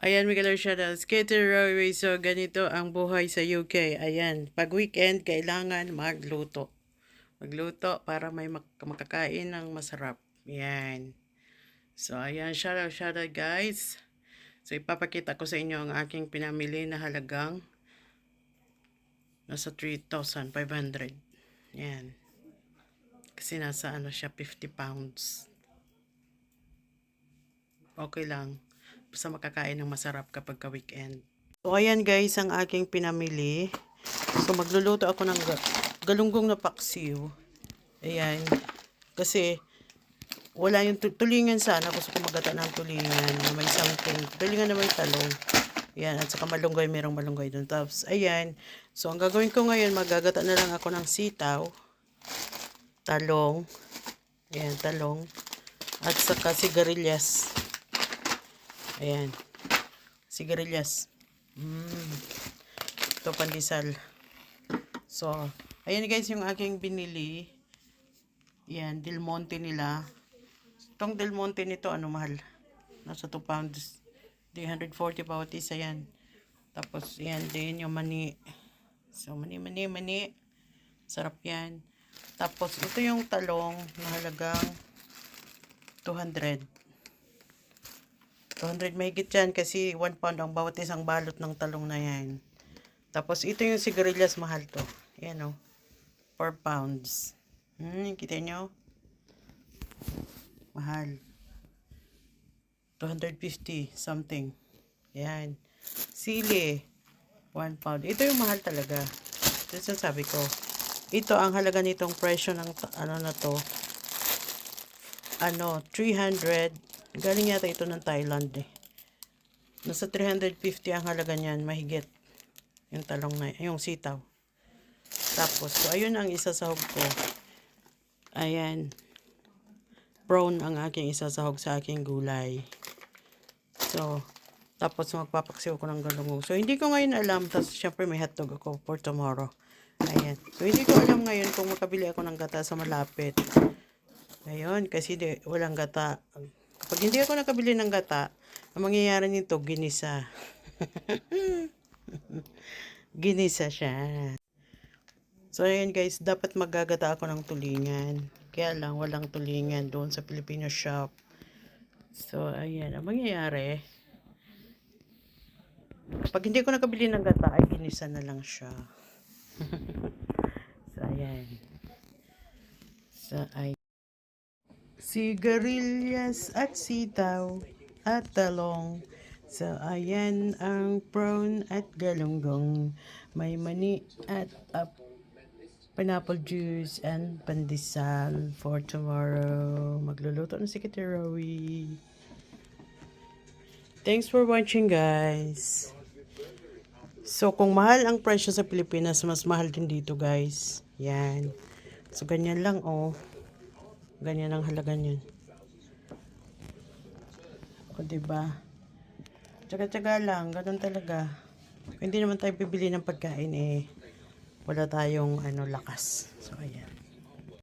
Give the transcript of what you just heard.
Ayan, Miguel Shoutouts. Katie Roy, so ganito ang buhay sa UK. Ayan, pag weekend, kailangan magluto. Magluto para may mak- makakain ng masarap. Ayan. So, ayan, shoutout, shoutout guys. So, ipapakita ko sa inyo ang aking pinamili na halagang nasa 3,500. Ayan. Kasi nasa ano siya, 50 pounds. Okay lang. Basta makakain ng masarap kapag ka weekend. So, ayan guys, ang aking pinamili. So, magluluto ako ng ga- galunggong na paksiw. Ayan. Kasi, wala yung tu- tulingan sana. Gusto ko magata ng tulingan na may something. Tulingan na may talong. Ayan. At saka malunggay. Merong malunggay doon. Tapos, ayan. So, ang gagawin ko ngayon, magagata na lang ako ng sitaw. Talong. Ayan, talong. At saka sigarilyas. Ayan. Sigarilyas. Mm. Ito pandesal. So, ayan guys yung aking binili. Yan, Del Monte nila. Itong Del Monte nito, ano mahal? Nasa 2 pounds. 340 bawat isa yan. Tapos, yan din yung mani. So, mani, mani, mani. Sarap yan. Tapos, ito yung talong na halagang 200. 200 mahigit yan kasi 1 pound ang bawat isang balot ng talong na yan. Tapos ito yung sigarilyas mahal to. Yan o. 4 pounds. Hmm, kita nyo? Mahal. 250 something. Yan. Sili. 1 pound. Ito yung mahal talaga. Ito yung sabi ko. Ito ang halaga nitong presyo ng ano na to. Ano, 300 Galing yata ito ng Thailand eh. Nasa 350 ang halaga niyan, mahigit. Yung talong na, yung sitaw. Tapos, so ayun ang isasahog ko. Ayan. Brown ang aking isasahog sa aking gulay. So, tapos magpapaksiw ko ng galunggong. So, hindi ko ngayon alam. Tapos, syempre may hotdog ako for tomorrow. Ayan. So, hindi ko alam ngayon kung makabili ako ng gata sa malapit. Ayun, kasi di, walang gata. Kapag hindi ako nakabili ng gata, ang mangyayari nito, ginisa. ginisa siya. So, ayan guys, dapat magagata ako ng tulingan. Kaya lang, walang tulingan doon sa Filipino shop. So, ayan, ang mangyayari, kapag hindi ko nakabili ng gata, ay ginisa na lang siya. so, ayan. So, ay sigarilyas at sitaw at talong. So, ayan ang prawn at galunggong. May mani at up pineapple juice and pandesal for tomorrow. Magluluto na si Kitty Rowie. Thanks for watching, guys. So, kung mahal ang presyo sa Pilipinas, mas mahal din dito, guys. Yan. So, ganyan lang, oh. Ganyan ang halaga niyan. O, diba? Tsaga-tsaga lang. Ganun talaga. Hindi naman tayo bibili ng pagkain, eh, wala tayong, ano, lakas. So, ayan.